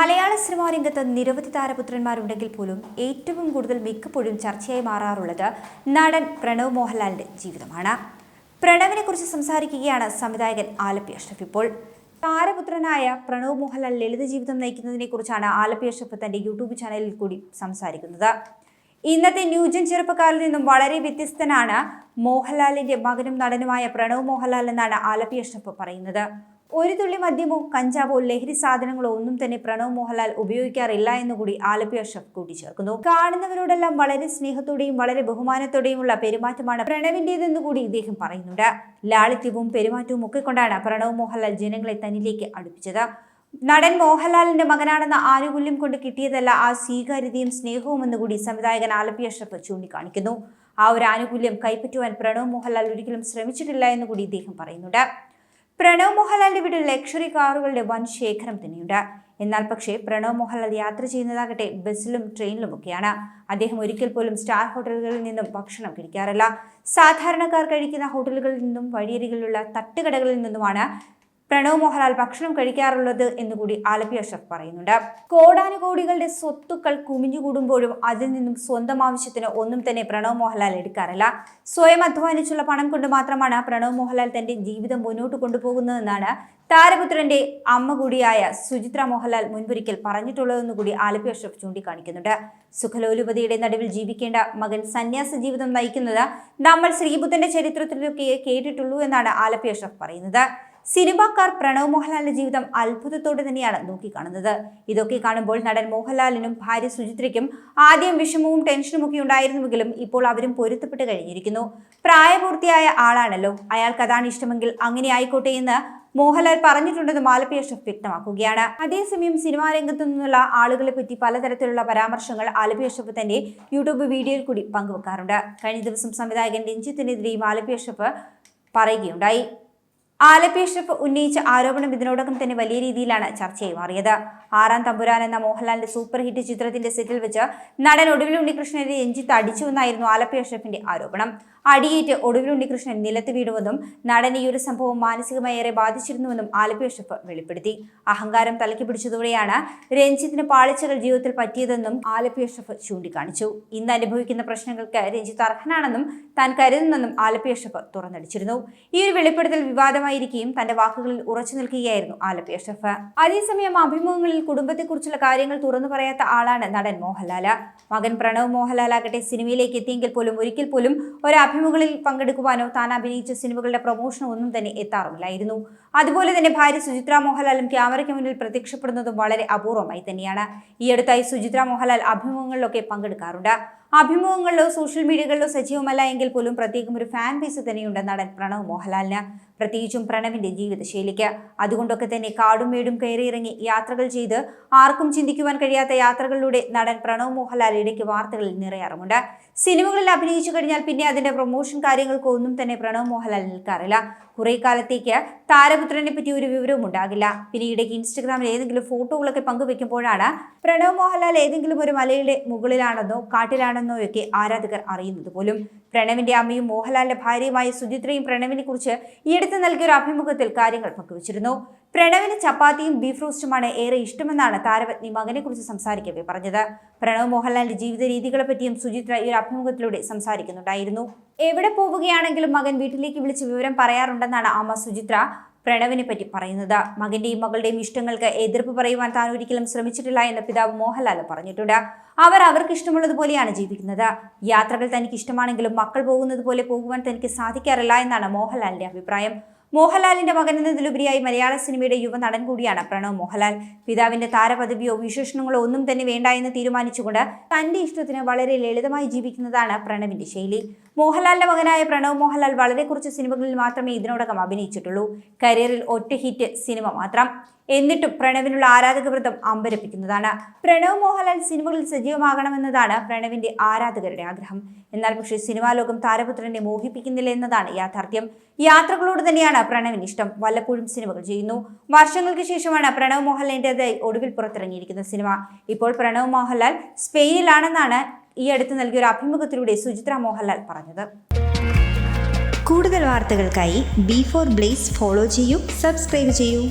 മലയാള cinema രംഗത്ത് നിരവധി താരപുത്രന്മാരുണ്ടെങ്കിൽ പോലും ഏറ്റവും കൂടുതൽ മിക്കപ്പോഴും ചർച്ചയായി മാറാറുള്ളത് നടൻ പ്രണവ് മോഹൻലാലിന്റെ ജീവിതമാണ്. പ്രണവിനെ കുറിച്ച് സംസാരിക്കുകയാണ് സംവിധായകൻ ആലപ്പി അഷ്റഫ് ഇപ്പോൾ. താരപുത്രനായ പ്രണവ് മോഹൻലാൽ ലളിത ജീവിതം നയിക്കുന്നതിനെ കുറിച്ചാണ് ആലപ്പി അഷ്റഫ് തന്റെ യൂട്യൂബ് ചാനലിൽ കൂടി സംസാരിക്കുന്നത്. ഇന്നത്തെ ന്യൂജൻ ചെറുപ്പക്കാരിൽ നിന്നും വളരെ വ്യത്യസ്തനാണ് മോഹൻലാലിന്റെ മകനും നടനുമായ പ്രണവ് മോഹൻലാൽ എന്നാണ് ആലപ്പി അഷ്റഫ് പറയുന്നത്. ഒരു തുള്ളി മദ്യമോ കഞ്ചാവോ ലഹരി സാധനങ്ങളോ ഒന്നും തന്നെ പ്രണവ് മോഹൻലാൽ ഉപയോഗിക്കാറില്ല എന്നുകൂടി ആലപ്പി അഷ്റഫ് കൂട്ടിച്ചേർക്കുന്നു. കാണുന്നവരോടെല്ലാം വളരെ സ്നേഹത്തോടെയും വളരെ ബഹുമാനത്തോടെയുമുള്ള പെരുമാറ്റമാണ് പ്രണവിന്റേതെന്ന് കൂടി ഇദ്ദേഹം പറയുന്നുണ്ട്. ലാളിത്യവും പെരുമാറ്റവും ഒക്കെ കൊണ്ടാണ് പ്രണവ് മോഹൻലാൽ ജനങ്ങളെ തന്നിലേക്ക് അടുപ്പിച്ചത്. നടൻ മോഹൻലാലിന്റെ മകനാണെന്ന ആനുകൂല്യം കൊണ്ട് കിട്ടിയതല്ല ആ സ്വീകാര്യതയും സ്നേഹവും എന്നുകൂടി സംവിധായകൻ ആലപ്പി അഷ്റഫ് ചൂണ്ടിക്കാണിക്കുന്നു. ആ ഒരു ആനുകൂല്യം കൈപ്പറ്റുവാൻ പ്രണവ് മോഹൻലാൽ ഒരിക്കലും ശ്രമിച്ചിട്ടില്ല എന്നുകൂടി ഇദ്ദേഹം പറയുന്നുണ്ട്. പ്രണവ് മോഹൻലാലിന്റെ വീട്ടിൽ ലക്ഷറി കാറുകളുടെ വൻ ശേഖരം തന്നെയുണ്ട്. എന്നാൽ പക്ഷേ പ്രണവ് മോഹൻലാൽ യാത്ര ചെയ്യുന്നതാകട്ടെ ബസ്സിലും ട്രെയിനിലും ഒക്കെയാണ്. അദ്ദേഹം ഒരിക്കൽ പോലും സ്റ്റാർ ഹോട്ടലുകളിൽ നിന്നും ഭക്ഷണം കഴിക്കാറില്ല. സാധാരണക്കാർ കഴിക്കുന്ന ഹോട്ടലുകളിൽ നിന്നും വഴിയരികിലുള്ള തട്ടുകടകളിൽ നിന്നുമാണ് പ്രണവ് മോഹൻലാൽ ഭക്ഷണം കഴിക്കാറുള്ളത് എന്നുകൂടി ആലപ്പി അഷഫ് പറയുന്നുണ്ട്. കോടാനുകോടികളുടെ സ്വത്തുക്കൾ കുമിഞ്ഞുകൂടുമ്പോഴും അതിൽ നിന്നും സ്വന്തം ആവശ്യത്തിന് ഒന്നും തന്നെ പ്രണവ് മോഹൻലാൽ എടുക്കാറില്ല. സ്വയം അധ്വാനിച്ചുള്ള പണം കൊണ്ട് മാത്രമാണ് പ്രണവ് മോഹൻലാൽ തന്റെ ജീവിതം മുന്നോട്ട് കൊണ്ടുപോകുന്നതെന്നാണ് താരപുത്രന്റെ അമ്മ കൂടിയായ സുചിത്ര മോഹൻലാൽ മുൻപൊരിക്കൽ പറഞ്ഞിട്ടുള്ളതെന്ന് കൂടി ആലപ്പി അഷ്റഫ് ചൂണ്ടിക്കാണിക്കുന്നുണ്ട്. സുഖലോലുപതിയുടെ നടുവിൽ ജീവിക്കേണ്ട മകൻ സന്യാസ ജീവിതം നയിക്കുന്നത് നമ്മൾ ശ്രീബുദ്ധന്റെ ചരിത്രത്തിലൊക്കെ കേട്ടിട്ടുള്ളൂ എന്നാണ് ആലപ്പി അഷ്റഫ് പറയുന്നത്. സിനിമാക്കാർ പ്രണവ് മോഹൻലാലിന്റെ ജീവിതം അത്ഭുതത്തോടെ തന്നെയാണ് നോക്കിക്കാണുന്നത്. ഇതൊക്കെ കാണുമ്പോൾ നടൻ മോഹൻലാലിനും ഭാര്യ സുചിത്രയ്ക്കും ആദ്യം വിഷമവും ടെൻഷനും ഒക്കെ ഉണ്ടായിരുന്നുവെങ്കിലും ഇപ്പോൾ അവരും പൊരുത്തപ്പെട്ട് കഴിഞ്ഞിരിക്കുന്നു. പ്രായപൂർത്തിയായ ആളാണല്ലോ. അയാൾക്ക് അതാണ് ഇഷ്ടമെങ്കിൽ അങ്ങനെ ആയിക്കോട്ടെ എന്ന് മോഹൻലാൽ പറഞ്ഞിട്ടുണ്ടെന്ന് മാലപ്പി അഷ്റഫ് വ്യക്തമാക്കുകയാണ്. അതേസമയം സിനിമാ രംഗത്തു നിന്നുള്ള ആളുകളെ പറ്റി പലതരത്തിലുള്ള പരാമർശങ്ങൾ ആലപ്പി അഷ്റഫ് തന്റെ യൂട്യൂബ് വീഡിയോയിൽ കൂടി പങ്കുവെക്കാറുണ്ട്. കഴിഞ്ഞ ദിവസം സംവിധായകൻ രഞ്ജിത്തിനെതിരെയും ആലപ്പി അഷ്റഫ് പറയുകയുണ്ടായി. ആലപ്പി ഷെഫ് ഉന്നയിച്ച ആരോപണം ഇതിനോടകം തന്നെ വലിയ രീതിയിലാണ് ചർച്ചയായി മാറിയത്. ആറാം തമ്പുരാൻ എന്ന മോഹൻലാലിന്റെ സൂപ്പർ ഹിറ്റ് ചിത്രത്തിന്റെ സെറ്റിൽ വെച്ച് നടൻ ഒടുവിൽ ഉണ്ണികൃഷ്ണനെ രഞ്ജിത്ത് അടിച്ചുവെന്നായിരുന്നു ആലപ്പി ഷെഫിന്റെ ആരോപണം. അടിയേറ്റ് ഒടുവിൽ ഉണ്ണികൃഷ്ണൻ നിലത്ത് വീടുവെന്നും നടൻ ഈ ഒരു സംഭവം മാനസികമായി ഏറെ ബാധിച്ചിരുന്നുവെന്നും ആലപ്പി ഷെഫ് വെളിപ്പെടുത്തി. അഹങ്കാരം തലക്കി പിടിച്ചതോടെയാണ് രഞ്ജിത്തിന് പാളിച്ചകൾ ജീവിതത്തിൽ പറ്റിയതെന്നും ആലപ്പി ഷെഫ് ചൂണ്ടിക്കാണിച്ചു. ഇന്ന് അനുഭവിക്കുന്ന പ്രശ്നങ്ങൾക്ക് രഞ്ജിത്ത് അർഹനാണെന്നും താൻ കരുതുന്നെന്നും ആലപ്പി ഷെഫ് തുറന്നടിച്ചിരുന്നു. ഈ ഒരു വെളിപ്പെടുത്തൽ വിവാദമായിരിക്കുകയും തന്റെ വാക്കുകളിൽ ഉറച്ചു നിൽക്കുകയായിരുന്നു ആലപ്പി അഷ്റഫ്. അതേസമയം അഭിമുഖങ്ങളിൽ കുടുംബത്തെക്കുറിച്ചുള്ള കാര്യങ്ങൾ തുറന്നു പറയാത്ത ആളാണ് നടൻ മോഹൻലാൽ മകൻ പ്രണവ് മോഹൻലാലാകട്ടെ സിനിമയിലേക്ക് എത്തിയെങ്കിൽ പോലും ഒരിക്കൽ പോലും ഒരു അഭിമുഖങ്ങളിൽ പങ്കെടുക്കുവാനോ താൻ അഭിനയിച്ച സിനിമകളുടെ പ്രൊമോഷനോ ഒന്നും തന്നെ എത്താറുമില്ലായിരുന്നു. അതുപോലെ തന്നെ ഭാര്യ സുചിത്ര മോഹൻലാലും ക്യാമറയ്ക്ക് മുന്നിൽ പ്രത്യക്ഷപ്പെടുന്നതും വളരെ അപൂർവമായി തന്നെയാണ്. ഈ അടുത്തായി സുചിത്ര മോഹൻലാൽ അഭിമുഖങ്ങളിലൊക്കെ പങ്കെടുക്കാറുണ്ട്. അഭിമുഖങ്ങളിലോ സോഷ്യൽ മീഡിയകളിലോ സജീവമല്ല എങ്കിൽ പോലും പ്രത്യേകം ഒരു ഫാൻ ബേസ് തന്നെയുണ്ട് നടൻ പ്രണവ് മോഹൻലാലിന്. പ്രത്യേകിച്ചും പ്രണവിന്റെ ജീവിതശൈലിക്ക്. അതുകൊണ്ടൊക്കെ തന്നെ കാടും മേടും കയറിയിറങ്ങി യാത്രകൾ ചെയ്ത് ആർക്കും ചിന്തിക്കുവാൻ കഴിയാത്ത യാത്രകളിലൂടെ നടൻ പ്രണവ് മോഹൻലാൽ ഇടയ്ക്ക് വാർത്തകളിൽ നിറയാറുമുണ്ട്. സിനിമകളിൽ അഭിനയിച്ചു കഴിഞ്ഞാൽ പിന്നെ അതിന്റെ പ്രൊമോഷൻ കാര്യങ്ങൾക്കൊന്നും തന്നെ പ്രണവ് മോഹൻലാൽ നിൽക്കാറില്ല. കുറെ കാലത്തേക്ക് താരപുത്രനെ പറ്റി ഒരു വിവരവും ഉണ്ടാകില്ല. പിന്നെ ഇടയ്ക്ക് ഇൻസ്റ്റഗ്രാമിൽ ഏതെങ്കിലും ഫോട്ടോകളൊക്കെ പങ്കുവെക്കുമ്പോഴാണ് പ്രണവ് മോഹൻലാൽ ഏതെങ്കിലും ഒരു മലയുടെ മുകളിലാണെന്നോ കാട്ടിലാണെന്നോ ഒക്കെ ആരാധകർ അറിയുന്നത് പോലും. പ്രണവിന്റെ അമ്മയും മോഹൻലാലിന്റെ ഭാര്യയുമായ സുചിത്രയും പ്രണവിനെ കുറിച്ച് ഈയടുത്ത് നൽകിയ ഒരു അഭിമുഖത്തിൽ കാര്യങ്ങൾ പങ്കുവച്ചിരുന്നു. പ്രണവിന് ചപ്പാത്തിയും ബീഫ് റോസ്റ്റുമാണ് ഏറെ ഇഷ്ടമെന്നാണ് താരപത്നി മകനെ കുറിച്ച് സംസാരിക്കവേ പറഞ്ഞത്. പ്രണവ് മോഹൻലാലിന്റെ ജീവിത രീതികളെ പറ്റിയും സുചിത്ര ഈ ഒരു അഭിമുഖത്തിലൂടെ സംസാരിക്കുന്നുണ്ടായിരുന്നു. എവിടെ പോവുകയാണെങ്കിലും മകൻ വീട്ടിലേക്ക് വിളിച്ച് വിവരം പറയാറുണ്ടെന്നാണ് അമ്മ സുചിത്ര. പ്രണവിനെ പറ്റി പറയുന്നത്. മകന്റെയും മകളുടെയും ഇഷ്ടങ്ങൾക്ക് എതിർപ്പ് പറയുവാൻ താൻ ഒരിക്കലും ശ്രമിച്ചിട്ടില്ല എന്ന് പിതാവ് മോഹൻലാൽ പറഞ്ഞിട്ടുണ്ട്. അവർ അവർക്ക് ഇഷ്ടമുള്ളതുപോലെയാണ് ജീവിക്കുന്നത്. യാത്രകൾ തനിക്ക് ഇഷ്ടമാണെങ്കിലും മക്കൾ പോകുന്നത് പോലെ പോകുവാൻ തനിക്ക് സാധിക്കാറില്ല എന്നാണ് മോഹൻലാലിന്റെ അഭിപ്രായം. മോഹൻലാലിന്റെ മകൻ എന്നതിലുപരിയായി മലയാള സിനിമയുടെ യുവ നടൻ കൂടിയാണ് പ്രണവ് മോഹൻലാൽ. പിതാവിന്റെ താരപദവിയോ വിശേഷണങ്ങളോ ഒന്നും തന്നെ വേണ്ട എന്ന് തീരുമാനിച്ചുകൊണ്ട് തന്റെ ഇഷ്ടത്തിന് വളരെ ലളിതമായി ജീവിക്കുന്നതാണ് പ്രണവിന്റെ ശൈലി. മോഹൻലാലിന്റെ മകനായ പ്രണവ് മോഹൻലാൽ വളരെ കുറച്ച് സിനിമകളിൽ മാത്രമേ ഇതിനോടകം അഭിനയിച്ചിട്ടുള്ളൂ. കരിയറിൽ ഒറ്റ ഹിറ്റ് സിനിമ മാത്രം. എന്നിട്ടും പ്രണവിനുള്ള ആരാധക വൃത്തം അമ്പരപ്പിക്കുന്നതാണ്. പ്രണവ് മോഹൻലാൽ സിനിമകളിൽ സജീവമാകണമെന്നതാണ് പ്രണവിന്റെ ആരാധകരുടെ ആഗ്രഹം. എന്നാൽ പക്ഷേ സിനിമാ ലോകം താരപുത്രനെ മോഹിപ്പിക്കുന്നില്ല എന്നതാണ് യാഥാർത്ഥ്യം. യാത്രകളോട് തന്നെയാണ് പ്രണവിന് ഇഷ്ടം. വല്ലപ്പോഴും സിനിമകൾ ചെയ്യുന്നു. വർഷങ്ങൾക്ക് ശേഷമാണ് പ്രണവ് മോഹൻലാലിന്റെതായി ഒടുവിൽ പുറത്തിറങ്ങിയിരിക്കുന്ന സിനിമ. ഇപ്പോൾ പ്രണവ് മോഹൻലാൽ സ്പെയിനിലാണെന്നാണ് ഈ അടുത്ത് നൽകിയ ഒരു അഭിമുഖത്തിലൂടെ സുചിത്ര മോഹൻലാൽ പറഞ്ഞത്. കൂടുതൽ വാർത്തകൾക്കായി ബി ഫോർ ബ്ലേസ് ഫോളോ ചെയ്യൂ സബ്സ്ക്രൈബ് ചെയ്യൂ.